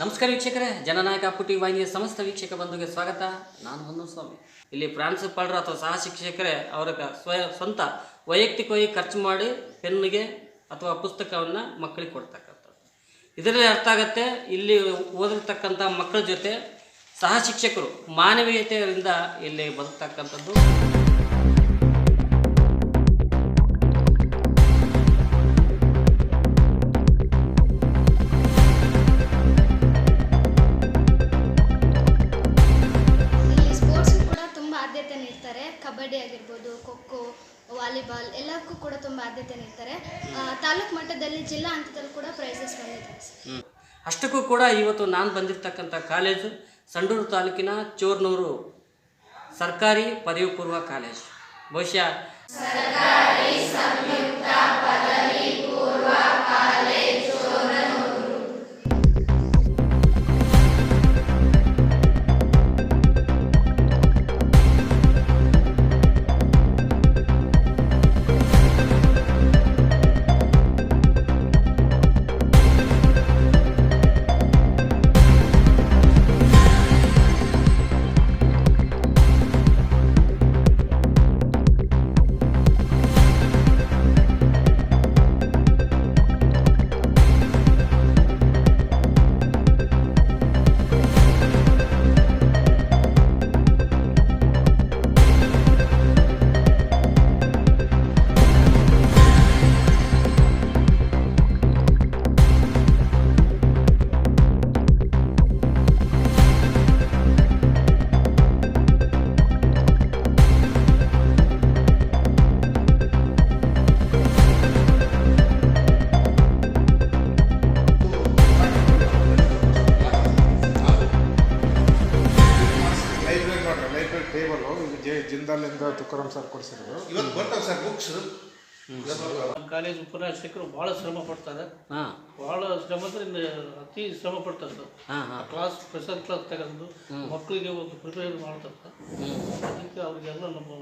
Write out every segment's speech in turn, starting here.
ನಮಸ್ಕಾರ ವೀಕ್ಷಕರೇ, ಜನನಾಯಕ ಪುಟಿ ವಾಹಿನಿಯ ಸಮಸ್ತ ವೀಕ್ಷಕ ಬಂಧುಗೆ ಸ್ವಾಗತ. ನಾನು ಹೊನ್ನು ಸ್ವಾಮಿ ಇಲ್ಲಿ ಪ್ರಾಂಶುಪಾಲರು ಅಥವಾ ಸಹ ಶಿಕ್ಷಕರೇ ಅವರ ಸ್ವಯ, ಸ್ವಂತ ವೈಯಕ್ತಿಕವಾಗಿ ಖರ್ಚು ಮಾಡಿ ಪೆನ್ನಿಗೆ ಅಥವಾ ಪುಸ್ತಕವನ್ನು ಮಕ್ಕಳಿಗೆ ಕೊಡ್ತಕ್ಕಂಥದ್ದು. ಇದರಲ್ಲಿ ಅರ್ಥ ಆಗತ್ತೆ, ಇಲ್ಲಿ ಓದಿರ್ತಕ್ಕಂಥ ಮಕ್ಕಳ ಜೊತೆ ಸಹ ಶಿಕ್ಷಕರು ಮಾನವೀಯತೆಯಿಂದ ಇಲ್ಲಿ ಬದುಕ್ತಕ್ಕಂಥದ್ದು. ವಾಲಿಬಾಲ್ ಎಲ್ಲಕ್ಕೂ ಕೂಡ ತುಂಬ ಆದ್ಯತೆ ನೀಡ್ತಾರೆ. ತಾಲೂಕು ಮಟ್ಟದಲ್ಲಿ ಜಿಲ್ಲಾ ಹಂತದಲ್ಲೂ ಕೂಡ ಪ್ರೈಸಸ್ ಬಂದಿದೆ. ಹ್ಮ್. ಅಷ್ಟಕ್ಕೂ ಕೂಡ ಇವತ್ತು ನಾನು ಬಂದಿರತಕ್ಕಂಥ ಕಾಲೇಜು ಸಂಡೂರು ತಾಲೂಕಿನ ಚೋರ್ನೂರು ಸರ್ಕಾರಿ ಪದವಿ ಪೂರ್ವ ಕಾಲೇಜು ಬಹುಶಃ ಲೈಬ್ರರಿ ಜಿಂದಾಲಿಂದ ತುಕಾರಾಮ್ ಸರ್ ಕೊಡಿಸಿರೋದು. ಇವತ್ತು ಬರ್ತಾವೆ ಸರ್ ಬುಕ್ಸ್ ನಮ್ಮ ಕಾಲೇಜ್ ಉಪನ್ಯಾಸಕರು ಭಾಳ ಶ್ರಮ ಪಡ್ತಾರೆ. ಹಾಂ. ಭಾಳ ಶ್ರಮದಿಂದ ಅತಿ ಶ್ರಮ ಪಡ್ತಾರೆ ಸರ್. ಹಾಂ ಹಾಂ. ಕ್ಲಾಸ್ ಸ್ಪೆಷಲ್ ಕ್ಲಾಸ್ ತಗೊಂಡು ಮಕ್ಕಳಿಗೆ ಒಂದು ಪ್ರಿಪೇರ್ ಮಾಡ್ತಾರೆ. ಸರ್ ಅದಕ್ಕೆ ಅವರಿಗೆಲ್ಲ ನಮ್ಮ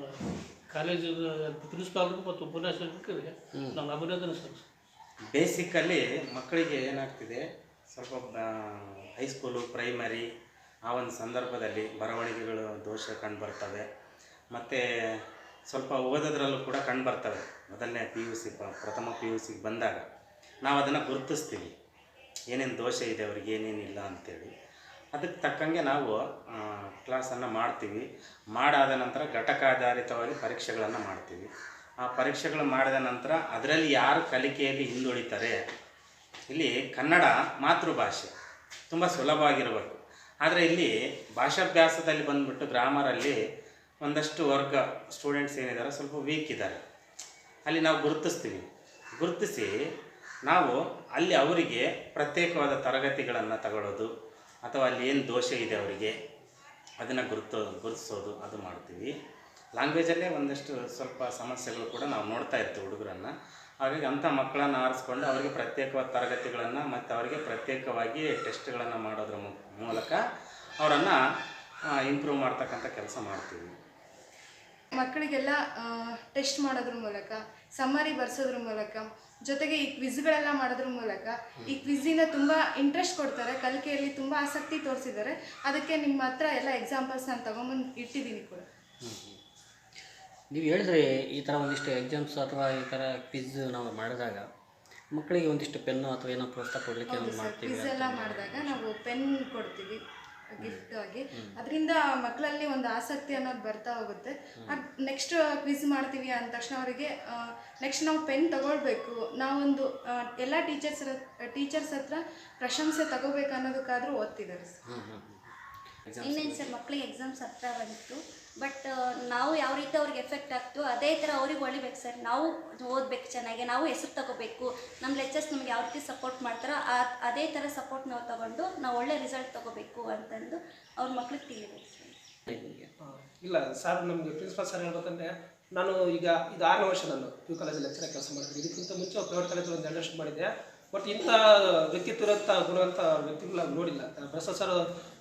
ಕಾಲೇಜಿನ ಪ್ರಿನ್ಸಿಪಾಲ್ರು ಮತ್ತು ಉಪನ್ಯಾಸಕರಿಗೆ ನಾನು ಅಭಿನಂದನೆ ಸರ್. ಬೇಸಿಕಲ್ಲಿ ಮಕ್ಕಳಿಗೆ ಏನಾಗ್ತಿದೆ ಸ್ವಲ್ಪ ಹೈಸ್ಕೂಲು ಪ್ರೈಮರಿ ಆ ಒಂದು ಸಂದರ್ಭದಲ್ಲಿ ಬರವಣಿಗೆಗಳು ದೋಷ ಕಂಡು ಬರ್ತವೆ. ಮತ್ತು ಸ್ವಲ್ಪ ಓದೋದ್ರಲ್ಲೂ ಕೂಡ ಕಂಡು ಬರ್ತವೆ. ಮೊದಲನೇ ಪಿ ಯು ಸಿ ಪ್ರಥಮ ಪಿ ಯು ಸಿಗೆ ಬಂದಾಗ ನಾವು ಅದನ್ನು ಗುರುತಿಸ್ತೀವಿ. ಏನೇನು ದೋಷ ಇದೆ ಅವ್ರಿಗೆ ಏನೇನಿಲ್ಲ ಅಂತೇಳಿ. ಅದಕ್ಕೆ ತಕ್ಕಂಗೆ ನಾವು ಕ್ಲಾಸನ್ನು ಮಾಡ್ತೀವಿ. ಮಾಡಾದ ನಂತರ ಘಟಕಾಧಾರಿತವಾಗಿ ಪರೀಕ್ಷೆಗಳನ್ನು ಮಾಡ್ತೀವಿ. ಆ ಪರೀಕ್ಷೆಗಳು ಮಾಡಿದ ನಂತರ ಅದರಲ್ಲಿ ಯಾರು ಕಲಿಕೆಯಲ್ಲಿ ಹಿಂದುಳಿತಾರೆ, ಇಲ್ಲಿ ಕನ್ನಡ ಮಾತೃಭಾಷೆ ತುಂಬ ಸುಲಭವಾಗಿರಬೇಕು. ಆದರೆ ಇಲ್ಲಿ ಭಾಷಾಭ್ಯಾಸದಲ್ಲಿ ಬಂದುಬಿಟ್ಟು ಗ್ರಾಮರಲ್ಲಿ ಒಂದಷ್ಟು ವರ್ಗ ಸ್ಟೂಡೆಂಟ್ಸ್ ಏನಿದ್ದಾರೆ, ಸ್ವಲ್ಪ ವೀಕ್ ಇದ್ದಾರೆ. ಅಲ್ಲಿ ನಾವು ಗುರುತಿಸ್ತೀವಿ. ಗುರುತಿಸಿ ನಾವು ಅಲ್ಲಿ ಅವರಿಗೆ ಪ್ರತ್ಯೇಕವಾದ ತರಗತಿಗಳನ್ನು ತಗೊಳ್ಳೋದು ಅಥವಾ ಅಲ್ಲಿ ಏನು ದೋಷ ಇದೆ ಅವರಿಗೆ, ಅದನ್ನು ಗುರುತು ಗುರುತಿಸೋದು, ಅದು ಮಾಡ್ತೀವಿ. ಲ್ಯಾಂಗ್ವೇಜಲ್ಲೇ ಒಂದಷ್ಟು ಸ್ವಲ್ಪ ಸಮಸ್ಯೆಗಳು ಕೂಡ ನಾವು ನೋಡ್ತಾ ಇರ್ತೀವಿ ಹುಡುಗರನ್ನು. ಹಾಗಾಗಿ ಅಂಥ ಮಕ್ಕಳನ್ನು ಆರಿಸ್ಕೊಂಡು ಅವರಿಗೆ ಪ್ರತ್ಯೇಕವಾದ ತರಗತಿಗಳನ್ನು ಮತ್ತು ಅವರಿಗೆ ಪ್ರತ್ಯೇಕವಾಗಿ ಟೆಸ್ಟ್ಗಳನ್ನು ಮಾಡೋದ್ರ ಮೂಲಕ ಅವರನ್ನು ಇಂಪ್ರೂವ್ ಮಾಡ್ತಕ್ಕಂಥ ಕೆಲಸ ಮಾಡ್ತೀವಿ. ಮಕ್ಕಳಿಗೆಲ್ಲ ಟೆಸ್ಟ್ ಮಾಡೋದ್ರ ಮೂಲಕ ಸಮ್ಮರಿ ಬರ್ಸೋದ್ರ ಮೂಲಕ ಜೊತೆಗೆ ಈ ಕ್ವಿಝ್ಗಳೆಲ್ಲ ಮಾಡೋದ್ರ ಮೂಲಕ ಈ ಕ್ವಿಝಿಂದ ತುಂಬ ಇಂಟ್ರೆಸ್ಟ್ ಕೊಡ್ತಾರೆ ಕಲಿಕೆಯಲ್ಲಿ ತುಂಬ ಆಸಕ್ತಿ ತೋರಿಸಿದ್ದಾರೆ. ಅದಕ್ಕೆ ನಿಮ್ಮ ಹತ್ರ ಎಲ್ಲ ಎಕ್ಸಾಂಪಲ್ಸ್ ನಾನು ತೊಗೊಂಬಂದು ಇಟ್ಟಿದ್ದೀನಿ ಕೂಡ. ನೀವು ಹೇಳಿದ್ರೆ ಈ ಥರ ಒಂದಿಷ್ಟು ಎಕ್ಸಾಮ್ಸ್ ಅಥವಾ ಈ ಥರ ಕ್ವಿಜ್ ನಾವು ಮಾಡಿದಾಗ ಮಕ್ಕಳಿಗೆ ಒಂದಿಷ್ಟು ಪೆನ್ನು ಅಥವಾ ಏನೋ ಪ್ರೋತ್ಸಾಹ ಕೊಡಲಿಕ್ಕೆ ಮಾಡ್ತೀವಿ ಕ್ವಿಝ್ ಎಲ್ಲ ಮಾಡಿದಾಗ ನಾವು ಪೆನ್ ಕೊಡ್ತೀವಿ. ಗಿಫ್ಟ್ ಆಗಿ ಅದರಿಂದ ಮಕ್ಕಳಲ್ಲಿ ಒಂದು ಆಸಕ್ತಿ ಅನ್ನೋದು ಬರ್ತಾ ಹೋಗುತ್ತೆ. ನೆಕ್ಸ್ಟ್ ಕ್ವಿಜ್ ಮಾಡ್ತೀವಿ ಅಂದ ತಕ್ಷಣ ಅವರಿಗೆ ನೆಕ್ಸ್ಟ್ ನಾವು ಪೆನ್ ತಗೊಳ್ಬೇಕು. ನಾವೊಂದು ಎಲ್ಲ ಟೀಚರ್ಸ್ ಟೀಚರ್ಸ್ ಹತ್ರ ಪ್ರಶಂಸೆ ತಗೋಬೇಕು ಅನ್ನೋದಕ್ಕಾದ್ರೂ ಓದ್ತಿದ್ದಾರೆ ಇನ್ನೇನು ಸರ್ ಮಕ್ಕಳಿಗೆ ಎಕ್ಸಾಮ್ಸ್ ಹತ್ರ ಬಂತು. ಬಟ್ ನಾವು ಯಾವ ರೀತಿ ಅವ್ರಿಗೆ ಎಫೆಕ್ಟ್ ಆಗ್ತು ಅದೇ ಥರ ಅವ್ರಿಗೆ ಹೊಳಿಬೇಕು ಸರ್. ನಾವು ಓದ್ಬೇಕು ಚೆನ್ನಾಗಿ ನಾವು ಹೆಸರು ತಗೋಬೇಕು. ನಮ್ಮ ಲೆಕ್ಚರ್ಸ್ ನಮ್ಗೆ ಯಾವ ರೀತಿ ಸಪೋರ್ಟ್ ಮಾಡ್ತಾರೋ ಆ ಅದೇ ಥರ ಸಪೋರ್ಟ್ ನಾವು ತಗೊಂಡು ನಾವು ಒಳ್ಳೆ ರಿಸಲ್ಟ್ ತಗೋಬೇಕು ಅಂತಂದು ಅವ್ರ ಮಕ್ಳಿಗೆ ತಿಳಿಬೇಕು ಸರ್. ಇಲ್ಲ ಸರ್ ನಮಗೆ ಪ್ರಿನ್ಸಿಪಾಲ್ ಸರ್ ಹೇಳ್ಬೇಕಂದ್ರೆ ನಾನು ಈಗ ಇದು ಆರನೇ ವರ್ಷ ನಾನು ಪಿ ಯು ಕಾಲೇಜಲ್ಲಿ ಲೆಕ್ಚರ್ ಕೆಲಸ ಮಾಡ್ತೀನಿ ಇದಕ್ಕಿಂತ ಮುಂಚೆ ಪ್ರೈವೇಟ್ ಕಾಲೇಜಲ್ಲಿ ಒಂದು ಎರಡು ವರ್ಷ ಮಾಡಿದ್ದೆ. ಬಟ್ ಇಂಥ ವ್ಯಕ್ತಿತ್ವ ಇರೋಂಥ ಗುಣವಂತ ವ್ಯಕ್ತಿಗಳ ನೋಡಿಲ್ಲ. ಭ್ರಷ್ಟಾಚಾರ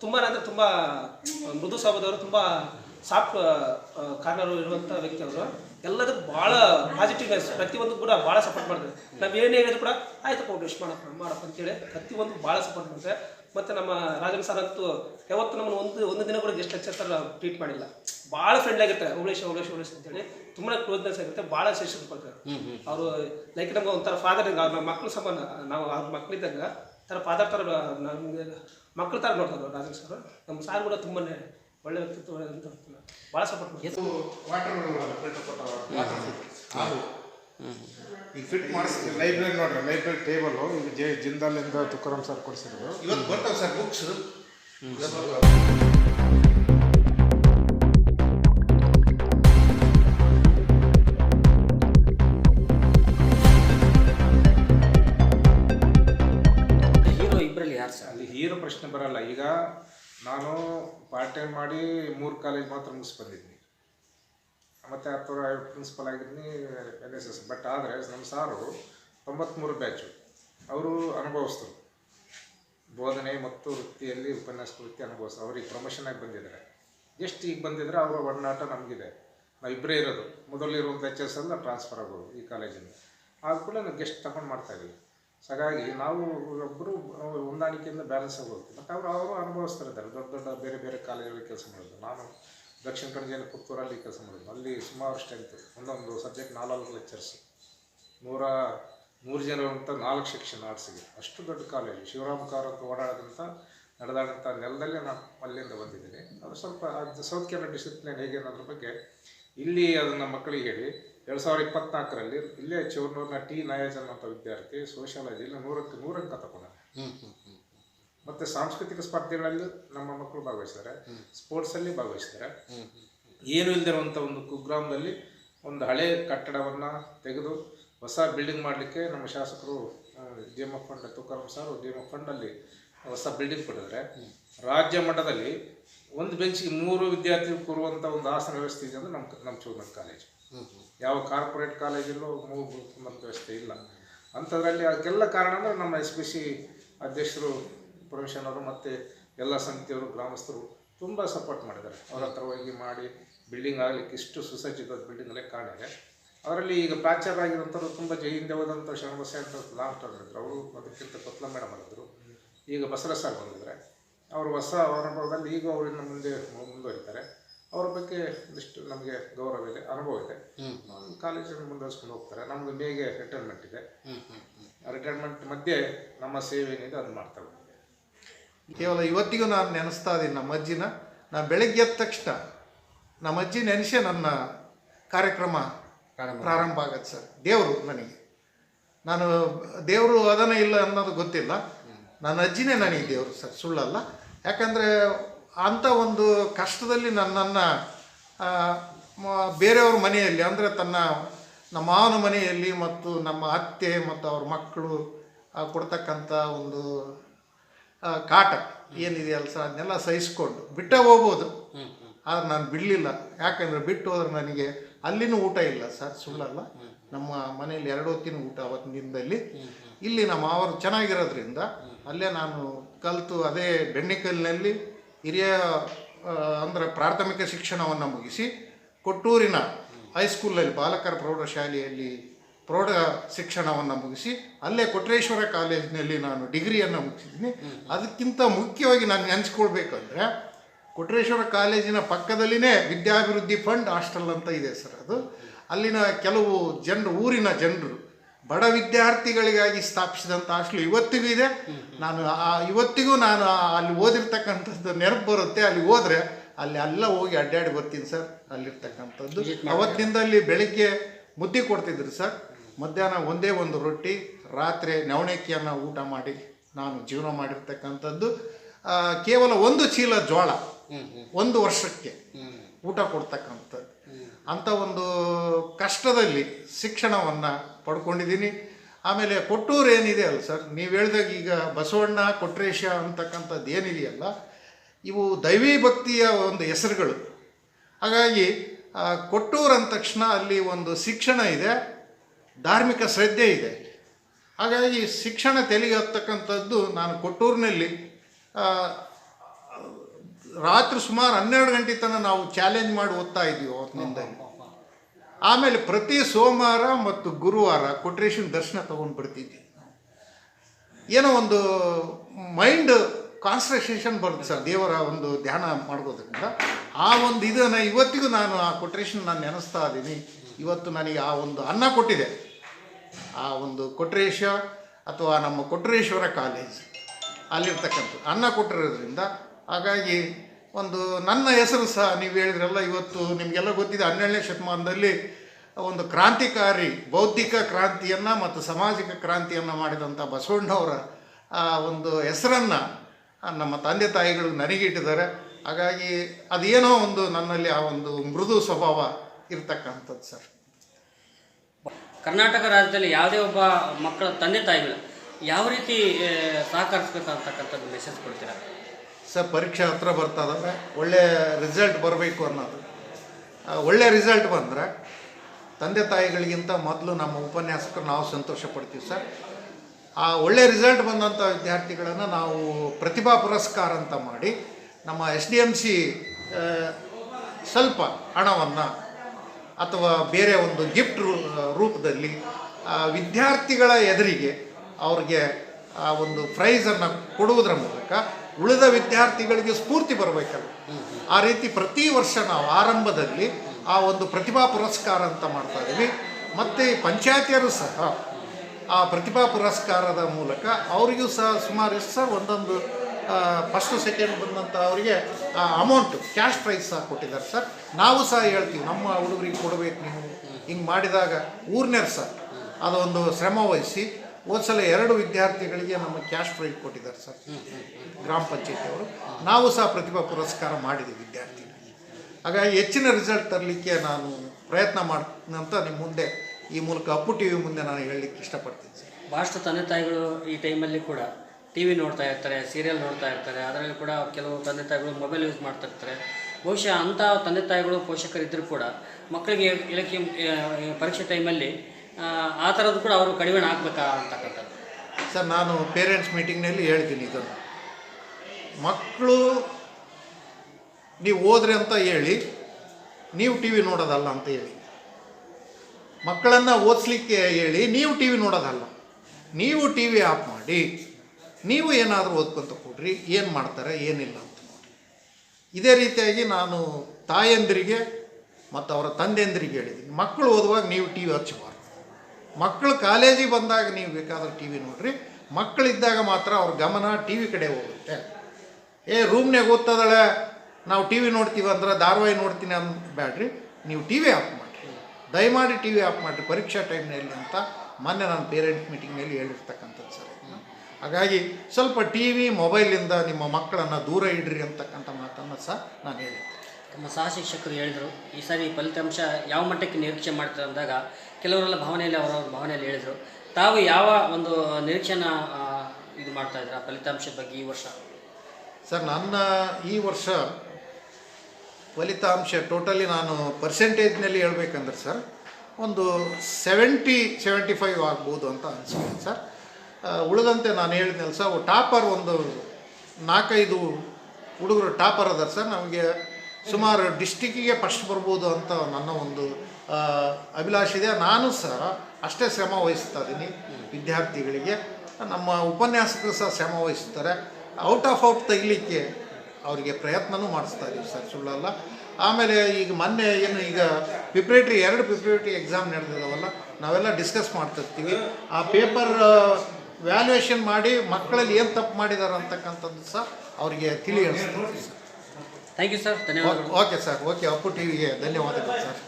ತುಂಬಾ ಅಂದರೆ ತುಂಬ ಮೃದು ಸಾಬದವರು ತುಂಬ ಸಾಫ್ಟ್ ಕಾರ್ನರ್ ಇರುವಂಥ ವ್ಯಕ್ತಿ ಅವರು. ಎಲ್ಲದಕ್ಕೂ ಭಾಳ ಪಾಸಿಟಿವ್ನೆಸ್ ಪ್ರತಿಯೊಂದು ಕೂಡ ಭಾಳ ಸಪೋರ್ಟ್ ಮಾಡ್ತಾರೆ. ನಾವು ಏನೇ ಹೇಳಿದ್ರು ಕೂಡ, ಆಯ್ತಪ್ಪ ವಿಶ್ ಮಾಡಪ್ಪ ಮಾಡಪ್ಪ ಅಂತೇಳಿ ಪ್ರತಿಯೊಂದು ಭಾಳ ಸಪೋರ್ಟ್ ಮಾಡ್ತಾರೆ. ಮತ್ತು ನಮ್ಮ ರಾಜನ್ ಸರ್ ಅಂತೂ ಯಾವತ್ತು ನಮ್ಮನ್ನು ಒಂದು ಒಂದು ದಿನ ಕೂಡ ಗೆಸ್ಟ್ ಲೆಕ್ಚರ್ ಥರ ಟ್ರೀಟ್ ಮಾಡಿಲ್ಲ. ಭಾಳ ಫ್ರೆಂಡ್ ಆಗಿರ್ತಾರೆ. ಉಮೇಶ್ ಉಮೇಶ್ ಉಮೇಶ್ ಅಂತೇಳಿ. ತುಂಬ ಕ್ಲೋಸ್ನೆಸ್ ಆಗಿರುತ್ತೆ. ಭಾಳ ಸೆಷನ್ ಕೊಡ್ತಾರೆ ಅವರು ಲೈಕ್ ನಮ್ಗೆ ಒಂಥರ ಫಾದರ್ ನಮ್ಮ ಮಕ್ಕಳು ಸಮಾನ ನಾವು ಅವ್ರ ಮಕ್ಕಳಿದ್ದಾಗ ಥರ ಫಾದರ್ ಥರ ನಮಗೆ ಮಕ್ಕಳ ಥರ ನೋಡ್ತಾರೆ ರಾಜನ್ ಸರ್ ನಮ್ಮ ಸಾರ್ ಕೂಡ ತುಂಬಾ ಒಳ್ಳೆ ವ್ಯಕ್ತಿತ್ವ ಅಂತ ಭಾಳ ಸಪೋರ್ಟ್ ಮಾಡ್ತಾರೆ ಈಗ ಫಿಟ್ ಮಾಡಿಸ್ತೀವಿ ಲೈಬ್ರರಿ ನೋಡ್ರಿ ಲೈಬ್ರರಿ ಟೇಬಲ್ ಈಗ ಜೆ ಜಿಂದಾಲಿಂದ ತುಕಾರಾಮ್ ಸರ್ ಕೊಡಿಸಿರೋದು ಇವತ್ತು ಬರ್ತಾವೆ ಸರ್ ಬುಕ್ಸ್ ಹೀರೋ ಇಬ್ಬರಲ್ಲಿ ಯಾರು ಸರ್ ಅಲ್ಲಿ ಹೀರೋ ಪ್ರಶ್ನೆ ಬರಲ್ಲ. ಈಗ ನಾನು ಪಾರ್ಟ್ ಟೈಮ್ ಮಾಡಿ ಮೂರು ಕಾಲೇಜ್ ಮಾತ್ರ ಮುಗಿಸಿ ಬಂದಿದ್ದೀನಿ ಮತ್ತು ಹತ್ತು ಪ್ರಿನ್ಸಿಪಲ್ ಆಗಿದ್ದೀನಿ ಎನ್ ಎಸ್ ಎಸ್ ಬಟ್ ಆದರೆ ನಮ್ಮ ಸಾರು ತೊಂಬತ್ತ್ಮೂರು ಬ್ಯಾಚು ಅವರು ಅನುಭವಿಸ್ತರು ಬೋಧನೆ ಮತ್ತು ವೃತ್ತಿಯಲ್ಲಿ ಉಪನ್ಯಾಸ ವೃತ್ತಿ ಅನುಭವಿಸ್ತಾರೆ ಅವ್ರಿಗೆ ಪ್ರಮೋಷನ್ ಆಗಿ ಬಂದಿದ್ದಾರೆ. ಎಷ್ಟು ಈಗ ಬಂದಿದ್ರೆ ಅವರ ಒಡನಾಟ ನಮಗಿದೆ. ನಾವು ಇಬ್ಬರೇ ಇರೋದು. ಮೊದಲಿರುವಂಥ ಎಚ್ ಎಸ್ ಎಲ್ಲ ಟ್ರಾನ್ಸ್ಫರ್ ಆಗೋದು ಈ ಕಾಲೇಜಿಂದ. ಆಗ ಕೂಡ ನಾವು ಗೆಸ್ಟ್ ತಗೊಂಡು ಮಾಡ್ತಾಯಿದ್ವಿ ಸೊ ಹಾಗಾಗಿ ನಾವು ಒಬ್ಬರು ಹೊಂದಾಣಿಕೆಯಿಂದ ಬ್ಯಾಲೆನ್ಸ್ ಆಗೋದು ಮತ್ತು ಅವರು ಅವರು ಅನುಭವಿಸ್ತಾ ಇದ್ದಾರೆ. ದೊಡ್ಡ ದೊಡ್ಡ, ಬೇರೆ ಬೇರೆ ಕಾಲೇಜಲ್ಲಿ ಕೆಲಸ ಮಾಡೋದು. ನಾನು ದಕ್ಷಿಣ ಕನ್ನಡ ಜಿಲ್ಲೆ ಪುತ್ತೂರಲ್ಲಿ ಕೆಲಸ ಮಾಡಿದ್ದು ಅಲ್ಲಿ ಸುಮಾರು ಸ್ಟ್ರೆಂತ್ ಒಂದೊಂದು ಸಬ್ಜೆಕ್ಟ್ ನಾಲ್ಕು ಲೆಕ್ಚರ್ಸ್ ನೂರ ನೂರು ಜನ ಅಂತ ನಾಲ್ಕು ಸೆಕ್ಷನ್ ಆರ್ಟ್ಸಿಗೆ ಅಷ್ಟು ದೊಡ್ಡ ಕಾಲೇಜು ಶಿವರಾಮ್ ಕಾರ್ ಅಂತ ಓಡಾಡೋದಂಥ ನಡೆದಾಡಂಥ ನೆಲದಲ್ಲೇ ನಾನು ಅಲ್ಲಿಂದ ಬಂದಿದ್ದೀನಿ. ಅದು ಸ್ವಲ್ಪ ಅದು ಸೌತ್ ಕೇರಳ ಡಿಸಿಪ್ಲಿನ್ ಹೇಗೆ ಅನ್ನೋದ್ರ ಬಗ್ಗೆ ಇಲ್ಲಿ ಅದನ್ನು ಮಕ್ಕಳಿಗೆ ಹೇಳಿ. ಎರಡು ಸಾವಿರದ ಇಪ್ಪತ್ನಾಲ್ಕರಲ್ಲಿ ಇಲ್ಲೇ ಚೌರ್ನೂರಿನ ಟಿ ನಾಯಜನ್ ಅಂತ ವಿದ್ಯಾರ್ಥಿ ಸೋಷಿಯಾಲಜಿಯಲ್ಲಿ ನೂರಕ್ಕೆ ನೂರು ಹ್ಞೂ ತಗೊಂಡ ಮತ್ತು ಸಾಂಸ್ಕೃತಿಕ ಸ್ಪರ್ಧೆಗಳಲ್ಲಿ ನಮ್ಮ ಮಕ್ಕಳು ಭಾಗವಹಿಸಿದ್ದಾರೆ ಸ್ಪೋರ್ಟ್ಸಲ್ಲಿ ಭಾಗವಹಿಸ್ತಾರೆ. ಏನು ಇಲ್ಲದಿರುವಂಥ ಒಂದು ಕುಗ್ರಾಮದಲ್ಲಿ ಒಂದು ಹಳೆ ಕಟ್ಟಡವನ್ನು ತೆಗೆದು ಹೊಸ ಬಿಲ್ಡಿಂಗ್ ಮಾಡಲಿಕ್ಕೆ ನಮ್ಮ ಶಾಸಕರು F fund Tukaram sir F ಫಂಡಲ್ಲಿ ಹೊಸ ಬಿಲ್ಡಿಂಗ್ ಕೊಟ್ಟಿದ್ದಾರೆ. ರಾಜ್ಯ ಮಟ್ಟದಲ್ಲಿ ಒಂದು ಬೆಂಚಿಗೆ ಮೂರು ವಿದ್ಯಾರ್ಥಿಗಳು ಕೂರುವಂಥ ಒಂದು ಆಸನ ವ್ಯವಸ್ಥೆ ಇದೆ ಅಂದರೆ ನಮ್ಮ ನಮ್ಮ ಚೌರ್ನರ್ ಕಾಲೇಜು ಯಾವ ಕಾರ್ಪೊರೇಟ್ ಕಾಲೇಜಲ್ಲೂ ಮೂರು ವ್ಯವಸ್ಥೆ ಇಲ್ಲ. ಅಂಥದ್ರಲ್ಲಿ ಅದಕ್ಕೆಲ್ಲ ಕಾರಣ ಅಂದರೆ ನಮ್ಮ ಎಸ್ ಪಿ ಸಿ ಅಧ್ಯಕ್ಷರು ಅವರು ಮತ್ತು ಎಲ್ಲ ಸಮಿತಿಯವರು ಗ್ರಾಮಸ್ಥರು ತುಂಬ ಸಪೋರ್ಟ್ ಮಾಡಿದ್ದಾರೆ. ಅವ್ರ ಹತ್ರ ಹೋಗಿ ಮಾಡಿ ಬಿಲ್ಡಿಂಗ್ ಆಗಲಿಕ್ಕೆ ಇಷ್ಟು ಸುಸಜ್ಜಿತ ಬಿಲ್ಡಿಂಗಲ್ಲೇ ಕಾಣಿದೆ ಅದರಲ್ಲಿ ಈಗ ಪ್ರಾಚಾರ್ಯರಾಗಿರುವಂಥವ್ರು ತುಂಬ ಜೈಯಿಂದ ಹೋದಂಥ ಶರಣಬಸೆ ಅಂತ ಲಾಂಗ್ ಟರ್ಮ್ ಇದ್ರು. ಅವರು ಅದಕ್ಕಿಂತ ಕೊತ್ಲ ಮೇಡಮ್ ಆಗಿದ್ರು. ಈಗ ಬಸವರಾಜ್ ಸರ್ ಬಂದಿದ್ದಾರೆ. ಅವರು ಹೊಸ ಅನುಭವದಲ್ಲಿ ಈಗ ಅವರಿಂದ ಮುಂದೆ ಮುಂದುವರಿತಾರೆ. ಅವ್ರ ಬಗ್ಗೆ ಒಂದಿಷ್ಟು ನಮಗೆ ಗೌರವ ಇದೆ ಅನುಭವ ಇದೆ. ಕಾಲೇಜನ್ನು ಮುಂದುವರಿಸ್ಕೊಂಡು ಹೋಗ್ತಾರೆ. ನಮಗೆ ಬೇಗ ರಿಟೈರ್ಮೆಂಟ್ ಇದೆ. ರಿಟೈರ್ಮೆಂಟ್ ಮಧ್ಯೆ ನಮ್ಮ ಸೇವೆ ಏನಿದೆ ಅದು ಮಾಡ್ತಾ ಬಂದಿದೆ ಕೇವಲ ಇವತ್ತಿಗೂ ನಾನು ನೆನೆಸ್ತಾ ಇದ್ದೀನಿ ನಮ್ಮ ಅಜ್ಜಿನ. ನಾನು ಬೆಳಗ್ಗೆ ಎದ್ದ ತಕ್ಷಣ ನಮ್ಮ ಅಜ್ಜಿ ನೆನೆಸೇ ನನ್ನ ಕಾರ್ಯಕ್ರಮ ಪ್ರಾರಂಭ. ಆಗತ್ತೆ ಸರ್. ದೇವರು ನನಗೆ. ನಾನು ದೇವರು ಅದನ್ನ ಇಲ್ಲ ಅನ್ನೋದು ಗೊತ್ತಿಲ್ಲ. ನನ್ನ ಅಜ್ಜಿನೇ ನನಗೆ ದೇವರು ಸರ್ ಸುಳ್ಳಲ್ಲ. ಯಾಕಂದರೆ ಅಂಥ ಒಂದು ಕಷ್ಟದಲ್ಲಿ ನನ್ನನ್ನು ಬೇರೆಯವ್ರ ಮನೆಯಲ್ಲಿ ಅಂದರೆ ತನ್ನ ನಮ್ಮ ಮಾವನ ಮನೆಯಲ್ಲಿ ಮತ್ತು ನಮ್ಮ ಅತ್ತೆ ಮತ್ತು ಅವ್ರ ಮಕ್ಕಳು ಕೊಡ್ತಕ್ಕಂಥ ಒಂದು ಕಾಟ ಏನಿದೆಯಲ್ಲ ಸರ್, ಅದನ್ನೆಲ್ಲ ಸಹಿಸ್ಕೊಂಡು ಬಿಟ್ಟ ಹೋಗ್ಬೋದು. ಆದ್ರೆ ನಾನು ಬಿಡಲಿಲ್ಲ. ಯಾಕಂದರೆ ಬಿಟ್ಟು ಹೋದ್ರೆ ನನಗೆ ಅಲ್ಲಿನೂ ಊಟ ಇಲ್ಲ ಸರ್, ಸುಳ್ಳಲ್ಲ. ನಮ್ಮ ಮನೆಯಲ್ಲಿ ಎರಡು ಹೊತ್ತಿನ ಊಟ ಅವತ್ತಿನ ದಿನದಲ್ಲಿ. ಇಲ್ಲಿ ನಮ್ಮ ಅವರು ಚೆನ್ನಾಗಿರೋದ್ರಿಂದ ಅಲ್ಲೇ ನಾನು ಕಲಿತು ಅದೇ ಬೆಣ್ಣಿಕಲ್ಲಿನಲ್ಲಿ ಹಿರಿಯ ಅಂದರೆ ಪ್ರಾಥಮಿಕ ಶಿಕ್ಷಣವನ್ನು ಮುಗಿಸಿ ಕೊಟ್ಟೂರಿನ ಹೈಸ್ಕೂಲಲ್ಲಿ ಬಾಲಕರ ಪ್ರೌಢಶಾಲೆಯಲ್ಲಿ ಪ್ರೌಢ ಶಿಕ್ಷಣವನ್ನು ಮುಗಿಸಿ ಅಲ್ಲೇ ಕೊಟ್ರೇಶ್ವರ ಕಾಲೇಜಿನಲ್ಲಿ ನಾನು ಡಿಗ್ರಿಯನ್ನು ಮುಗಿಸಿದ್ದೀನಿ. ಅದಕ್ಕಿಂತ ಮುಖ್ಯವಾಗಿ ನಾನು ನೆನೆಸ್ಕೊಳ್ಬೇಕಂದ್ರೆ ಕೊಟ್ರೇಶ್ವರ ಕಾಲೇಜಿನ ಪಕ್ಕದಲ್ಲಿನೇ ವಿದ್ಯಾಭಿವೃದ್ಧಿ ಫಂಡ್ ಹಾಸ್ಟೆಲ್ ಅಂತ ಇದೆ ಸರ್ ಅದು. ಅಲ್ಲಿನ ಕೆಲವು ಜನರು ಊರಿನ ಜನರು ಬಡ ವಿದ್ಯಾರ್ಥಿಗಳಿಗಾಗಿ ಸ್ಥಾಪಿಸಿದಂಥ ಹಾಸ್ಟೆಲ್ ಇವತ್ತಿಗೂ ಇದೆ. ನಾನು ಆ- ಇವತ್ತಿಗೂ ನಾನು ಅಲ್ಲಿ ಓದಿರ್ತಕ್ಕಂಥದ್ದು ನೆನಪು ಬರುತ್ತೆ. ಅಲ್ಲಿ ಹೋದರೆ ಅಲ್ಲಿ ಎಲ್ಲ ಹೋಗಿ ಅಡ್ಡಾಡಿ ಬರ್ತೀನಿ ಸರ್ ಅಲ್ಲಿರ್ತಕ್ಕಂಥದ್ದು. ಅವತ್ತಿನಿಂದ ಅಲ್ಲಿ ಬೆಳಿಗ್ಗೆ ಮುದ್ದೆ ಕೊಡ್ತಿದ್ರು ಸರ್. ಮಧ್ಯಾಹ್ನ ಒಂದೇ ಒಂದು ರೊಟ್ಟಿ, ರಾತ್ರಿ ನವಣಕ್ಕಿಯನ್ನು ಊಟ ಮಾಡಿ ನಾನು ಜೀವನ ಮಾಡಿರ್ತಕ್ಕಂಥದ್ದು ಕೇವಲ ಒಂದು ಚೀಲ ಜೋಳ ಒಂದು ವರ್ಷಕ್ಕೆ ಊಟ ಕೊಡ್ತಕ್ಕಂಥದ್ದು. ಅಂಥ ಒಂದು ಕಷ್ಟದಲ್ಲಿ ಶಿಕ್ಷಣವನ್ನು ಪಡ್ಕೊಂಡಿದ್ದೀನಿ. ಆಮೇಲೆ ಕೊಟ್ಟೂರು ಏನಿದೆ ಅಲ್ಲ ಸರ್, ನೀವು ಹೇಳ್ದಾಗ ಈಗ ಬಸವಣ್ಣ, ಕೊಟ್ರೇಶ ಅಂತಕ್ಕಂಥದ್ದು ಏನಿದೆಯಲ್ಲ, ಇವು ದೈವಿ ಭಕ್ತಿಯ ಒಂದು ಹೆಸರುಗಳು. ಹಾಗಾಗಿ ಕೊಟ್ಟೂರು ಅಂದ ತಕ್ಷಣ ಅಲ್ಲಿ ಒಂದು ಶಿಕ್ಷಣ ಇದೆ. ಧಾರ್ಮಿಕ ಶ್ರದ್ಧೆ ಇದೆ. ಹಾಗಾಗಿ ಶಿಕ್ಷಣ ತೆಲಿಗೆ ಹತ್ತಕ್ಕಂಥದ್ದು ನಾನು ಕೊಟ್ಟೂರಿನಲ್ಲಿ ರಾತ್ರಿ ಸುಮಾರು ಹನ್ನೆರಡು ಗಂಟೆ ತನಕ ನಾವು ಚಾಲೆಂಜ್ ಮಾಡಿ ಓದ್ತಾ ಇದ್ವಿ ಅವತ್ತಿನಿಂದ ಆಮೇಲೆ ಪ್ರತಿ ಸೋಮವಾರ ಮತ್ತು ಗುರುವಾರ ಕೊಟ್ರೇಶನ್ ದರ್ಶನ ತಗೊಂಡು ಬರ್ತಿದ್ವಿ. ಏನೋ ಒಂದು ಮೈಂಡ್ ಕಾನ್ಸಂಟ್ರೇಷನ್ ಬರುತ್ತೆ ಸರ್, ದೇವರ ಒಂದು ಧ್ಯಾನ ಮಾಡೋದ್ರಿಂದ. ಆ ಒಂದು ಇದನ್ನು ಇವತ್ತಿಗೂ ನಾನು ಆ ಕೊಟ್ರೇಷನ್ ನಾನು ನೆನೆಸ್ತಾ ಇದ್ದೀನಿ. ಇವತ್ತು ನನಗೆ ಆ ಒಂದು ಅನ್ನ ಕೊಟ್ಟಿದೆ. ಆ ಒಂದು ಕೊಟ್ರೇಶ ಅಥವಾ ನಮ್ಮ ಕೊಟ್ರೇಶ್ವರ ಕಾಲೇಜ್ ಅಲ್ಲಿರ್ತಕ್ಕಂಥ ಅನ್ನ ಕೊಟ್ಟಿರೋದ್ರಿಂದ ಹಾಗಾಗಿ ಒಂದು ನನ್ನ ಹೆಸರು ಸಹ ನೀವು ಹೇಳಿದ್ರಲ್ಲ, ಇವತ್ತು ನಿಮಗೆಲ್ಲ ಗೊತ್ತಿದೆ, ಹನ್ನೆರಡನೇ ಶತಮಾನದಲ್ಲಿ ಒಂದು ಕ್ರಾಂತಿಕಾರಿ ಬೌದ್ಧಿಕ ಕ್ರಾಂತಿಯನ್ನು ಮತ್ತು ಸಾಮಾಜಿಕ ಕ್ರಾಂತಿಯನ್ನು ಮಾಡಿದಂಥ ಬಸವಣ್ಣವರ ಆ ಒಂದು ಹೆಸರನ್ನು ನಮ್ಮ ತಂದೆ ತಾಯಿಗಳು ನನಗಿಟ್ಟಿದ್ದಾರೆ. ಹಾಗಾಗಿ ಅದೇನೋ ಒಂದು ನನ್ನಲ್ಲಿ ಆ ಒಂದು ಮೃದು ಸ್ವಭಾವ ಇರ್ತಕ್ಕಂಥದ್ದು ಸರ್. ಕರ್ನಾಟಕ ರಾಜ್ಯದಲ್ಲಿ ಯಾವುದೇ ಒಬ್ಬ ಮಕ್ಕಳ ತಂದೆ ತಾಯಿಗಳು ಯಾವ ರೀತಿ ಸಹಕರಿಸ್ಬೇಕಂತಕ್ಕಂಥದ್ದು ಸಹಕರಿಸ್ಬೇಕು ಮೆಸೇಜ್ ಕೊಡ್ತೀರಾ? ಸರ್, ಪರೀಕ್ಷೆ ಹತ್ರ ಬರ್ತಾ ಇದಾವೆ ಒಳ್ಳೆ ರಿಸಲ್ಟ್ ಬರಬೇಕು ಅನ್ನೋದು. ಒಳ್ಳೆ ರಿಸಲ್ಟ್ ಬಂದರೆ ತಂದೆ ತಾಯಿಗಳಿಗಿಂತ ಮೊದಲು ನಮ್ಮ ಉಪನ್ಯಾಸಕರು ನಾವು ಸಂತೋಷ ಪಡ್ತೀವಿ ಸರ್. ಆ, ಒಳ್ಳೆ ರಿಸಲ್ಟ್ ಬಂದಂಥ ವಿದ್ಯಾರ್ಥಿಗಳನ್ನು ನಾವು ಪ್ರತಿಭಾ ಪುರಸ್ಕಾರ ಅಂತ ಮಾಡಿ ನಮ್ಮ ಎಸ್ ಡಿ ಎಂ ಸಿ ಸ್ವಲ್ಪ ಹಣವನ್ನು ಅಥವಾ ಬೇರೆ ಒಂದು ಗಿಫ್ಟ್ ರೂಪದಲ್ಲಿ ವಿದ್ಯಾರ್ಥಿಗಳ ಎದುರಿಗೆ ಅವ್ರಿಗೆ ಆ ಒಂದು ಪ್ರೈಸನ್ನು ಕೊಡುವುದರ ಮೂಲಕ ಉಳಿದ ವಿದ್ಯಾರ್ಥಿಗಳಿಗೆ ಸ್ಫೂರ್ತಿ ಬರಬೇಕಲ್ಲ. ಆ ರೀತಿ ಪ್ರತಿ ವರ್ಷ ನಾವು ಆರಂಭದಲ್ಲಿ ಆ ಒಂದು ಪ್ರತಿಭಾ ಪುರಸ್ಕಾರ ಅಂತ ಮಾಡ್ತಾ ಇದ್ದೀವಿ. ಮತ್ತು ಪಂಚಾಯತಿಯರು ಸಹ ಆ ಪ್ರತಿಭಾ ಪುರಸ್ಕಾರದ ಮೂಲಕ ಅವರಿಗೂ ಸಹ ಸುಮಾರು ಸರ್ ಒಂದೊಂದು ಫಸ್ಟು ಸೆಕೆಂಡ್ ಬಂದಂಥ ಅವರಿಗೆ ಅಮೌಂಟ್ ಕ್ಯಾಶ್ ಪ್ರೈಸ್ ಸಹ ಕೊಟ್ಟಿದ್ದಾರೆ ಸರ್. ನಾವು ಸಹ ಹೇಳ್ತೀವಿ, ನಮ್ಮ ಹುಡುಗರಿಗೆ ಕೊಡಬೇಕು ನೀವು. ಹಿಂಗೆ ಮಾಡಿದಾಗ ಊರ್ನೇರು ಸರ್ ಅದೊಂದು ಶ್ರಮ ವಹಿಸಿ ಹೋದ್ಸಲ ಎರಡು ವಿದ್ಯಾರ್ಥಿಗಳಿಗೆ ನಮ್ಮ ಕ್ಯಾಶ್ ಪ್ರೈಸ್ ಕೊಟ್ಟಿದ್ದಾರೆ ಸರ್. ಗ್ರಾಮ ಪಂಚಾಯತಿಯವರು. ನಾವು ಸಹ ಪ್ರತಿಭಾ ಪುರಸ್ಕಾರ ಮಾಡಿದ್ದೀವಿ ವಿದ್ಯಾರ್ಥಿಗಳಿಗೆ. ಹಾಗಾಗಿ ಹೆಚ್ಚಿನ ರಿಸಲ್ಟ್ ತರಲಿಕ್ಕೆ ನಾನು ಪ್ರಯತ್ನ ಮಾಡ್ತೀನಿ ಅಂತ ನಿಮ್ಮ ಮುಂದೆ ಈ ಮೂಲಕ ಅಪ್ಪು ಟಿ ವಿ ಮುಂದೆ ನಾನು ಹೇಳಲಿಕ್ಕೆ ಇಷ್ಟಪಡ್ತೀನಿ ಸರ್. ಭಾಳಷ್ಟು ತಂದೆ ತಾಯಿಗಳು ಈ ಟೈಮಲ್ಲಿ ಕೂಡ ಟಿ ವಿ ನೋಡ್ತಾ ಇರ್ತಾರೆ ಸೀರಿಯಲ್ ನೋಡ್ತಾ ಇರ್ತಾರೆ ಅದರಲ್ಲಿ ಕೂಡ ಕೆಲವು ತಂದೆ ತಾಯಿಗಳು ಮೊಬೈಲ್ ಯೂಸ್ ಮಾಡ್ತಾ ಇರ್ತಾರೆ. ಬಹುಶಃ ಅಂಥ ತಂದೆ ತಾಯಿಗಳು ಪೋಷಕರಿದ್ದರೂ ಕೂಡ ಮಕ್ಕಳಿಗೆ ಇಲಾಖೆ ಪರೀಕ್ಷೆ ಟೈಮಲ್ಲಿ ಆ, ಥರದ್ದು ಕೂಡ ಅವರು ಕಡಿಮೆ ಆಗಬೇಕಾ ಅಂತಕ್ಕಂಥದ್ದು. ಸರ್ ನಾನು ಪೇರೆಂಟ್ಸ್ ಮೀಟಿಂಗ್ನಲ್ಲಿ ಹೇಳ್ತೀನಿ ಇದನ್ನು. ಮಕ್ಕಳು ನೀವು ಓದ್ರಿ ಅಂತ ಹೇಳಿ ನೀವು ಟಿ ವಿ ನೋಡೋದಲ್ಲ ಅಂತ ಹೇಳಿ. ಮಕ್ಕಳನ್ನು ಓದಿಸ್ಲಿಕ್ಕೆ ಹೇಳಿ ನೀವು ಟಿ ವಿ ನೋಡೋದಲ್ಲ. ನೀವು ಟಿ ವಿ ಆಫ್ ಮಾಡಿ. ನೀವು ಏನಾದರೂ ಓದ್ಕೊಂತ ಕೊಡ್ರಿ, ಏನು ಮಾಡ್ತಾರೆ, ಏನಿಲ್ಲ ಅಂತ ನೋಡಿ. ಇದೇ ರೀತಿಯಾಗಿ ನಾನು ತಾಯಂದಿರಿಗೆ ಮತ್ತು ಅವರ ತಂದೆಯಂದಿರಿಗೆ ಹೇಳಿದ್ದೀನಿ. ಮಕ್ಕಳು ಓದುವಾಗ ನೀವು ಟಿ ವಿ ಹಚ್ಚಬಾರ್ದು. ಮಕ್ಕಳು ಕಾಲೇಜಿಗೆ ಬಂದಾಗ ನೀವು ಬೇಕಾದ್ರೆ ಟಿ ವಿ ನೋಡ್ರಿ. ಮಕ್ಕಳಿದ್ದಾಗ ಮಾತ್ರ ಅವ್ರ ಗಮನ ಟಿ ವಿ ಕಡೆ ಹೋಗುತ್ತೆ. ಏ ರೂಮ್ನಾಗ ಓದ್ತದಳೆ, ನಾವು ಟಿ ವಿ ನೋಡ್ತೀವಿ ಅಂದ್ರೆ ಧಾರಾವಾಹಿ ನೋಡ್ತೀನಿ ಅಂತ ಬ್ಯಾಡ್ರಿ. ನೀವು ಟಿ ವಿ ಆಫ್ ಮಾಡಿರಿ. ದಯಮಾಡಿ ಟಿ ವಿ ಆಫ್ ಮಾಡಿರಿ. ಪರೀಕ್ಷಾ ಟೈಮ್ನಲ್ಲಿ ಅಂತ ಮೊನ್ನೆ ನಾನು ಪೇರೆಂಟ್ ಮೀಟಿಂಗ್ನಲ್ಲಿ ಹೇಳಿರ್ತಕ್ಕಂಥ. ಹಾಗಾಗಿ ಸ್ವಲ್ಪ ಟಿ ವಿ ಮೊಬೈಲಿಂದ ನಿಮ್ಮ ಮಕ್ಕಳನ್ನು ದೂರ ಇಡ್ರಿ ಅಂತಕ್ಕಂಥ ಮಾತನ್ನು ಸಹ ನಾನು ಹೇಳಿದ್ದೆ. ನಮ್ಮ ಸಹ ಶಿಕ್ಷಕರು ಹೇಳಿದರು ಈ ಸಾರಿ ಫಲಿತಾಂಶ ಯಾವ ಮಟ್ಟಕ್ಕೆ ನಿರೀಕ್ಷೆ ಮಾಡ್ತಾರೆ ಅಂದಾಗ ಕೆಲವರೆಲ್ಲ ಭಾವನೆಯಲ್ಲಿ ಅವರವ್ರ ಭಾವನೆಯಲ್ಲಿ ಹೇಳಿದರು. ತಾವು ಯಾವ ಒಂದು ನಿರೀಕ್ಷೆನ ಇದು ಮಾಡ್ತಾ ಇದ್ದೀರಾ ಫಲಿತಾಂಶದ ಬಗ್ಗೆ ಈ ವರ್ಷ? ಸರ್ ನನ್ನ ಈ ವರ್ಷ ಫಲಿತಾಂಶ ಟೋಟಲಿ ನಾನು ಪರ್ಸೆಂಟೇಜ್ನಲ್ಲಿ ಹೇಳ್ಬೇಕಂದ್ರೆ ಸರ್ ಒಂದು ಸೆವೆಂಟಿ ಸೆವೆಂಟಿ ಫೈವ್ ಆಗ್ಬೋದು ಅಂತ ಅನಿಸುತ್ತೆ ಸರ್. ಉಳಿದಂತೆ ನಾನು ಹೇಳಿದ್ನಲ್ಲ ಸರ್ ಟಾಪರ್ ಒಂದು ನಾಲ್ಕೈದು ಹುಡುಗರು ಟಾಪರ್ ಅದಾರ ಸರ್. ನಮಗೆ ಸುಮಾರು ಡಿಸ್ಟಿಕ್ಕಿಗೆ ಫಸ್ಟ್ ಬರ್ಬೋದು ಅಂತ ನನ್ನ ಒಂದು ಅಭಿಲಾಷಿದೆ ನಾನು ಸಹ ಅಷ್ಟೇ ಶ್ರಮ ವಹಿಸ್ತಾ ಇದ್ದೀನಿ ವಿದ್ಯಾರ್ಥಿಗಳಿಗೆ. ನಮ್ಮ ಉಪನ್ಯಾಸಕರು ಸಹ ಶ್ರಮ ವಹಿಸ್ತಾರೆ. ಔಟ್ ಆಫ್ ಔಟ್ ತೆಗಿಲಿಕ್ಕೆ ಅವರಿಗೆ ಪ್ರಯತ್ನವೂ ಮಾಡಿಸ್ತಾ ಇದ್ದೀವಿ ಸರ್ ಸುಳ್ಳಲ್ಲ ಆಮೇಲೆ ಈಗ ಮೊನ್ನೆ ಏನು ಈಗ ಪ್ರಿಪ್ರೇಟ್ರಿ ಎರಡು ಪ್ರಿಪ್ರೇಟ್ರಿ ಎಕ್ಸಾಮ್ ನಡೆದಿದ್ದಾವಲ್ಲ ನಾವೆಲ್ಲ ಡಿಸ್ಕಸ್ ಮಾಡ್ತಿರ್ತೀವಿ. ಆ ಪೇಪರ್ ವ್ಯಾಲ್ಯೂಯೇಷನ್ ಮಾಡಿ ಮಕ್ಕಳಲ್ಲಿ ಏನು ತಪ್ಪು ಮಾಡಿದ್ದಾರೆ ಅಂತಕ್ಕಂಥದ್ದು ಸಹ ಅವರಿಗೆ ತಿಳಿ ಸರ್. ಥ್ಯಾಂಕ್ ಯು ಸರ್ ಧನ್ಯವಾದ ಓಕೆ ಸರ್. ಓಕೆ ಅಪ್ಪು ಟಿವಿಗೆ ಧನ್ಯವಾದಗಳು ಸರ್.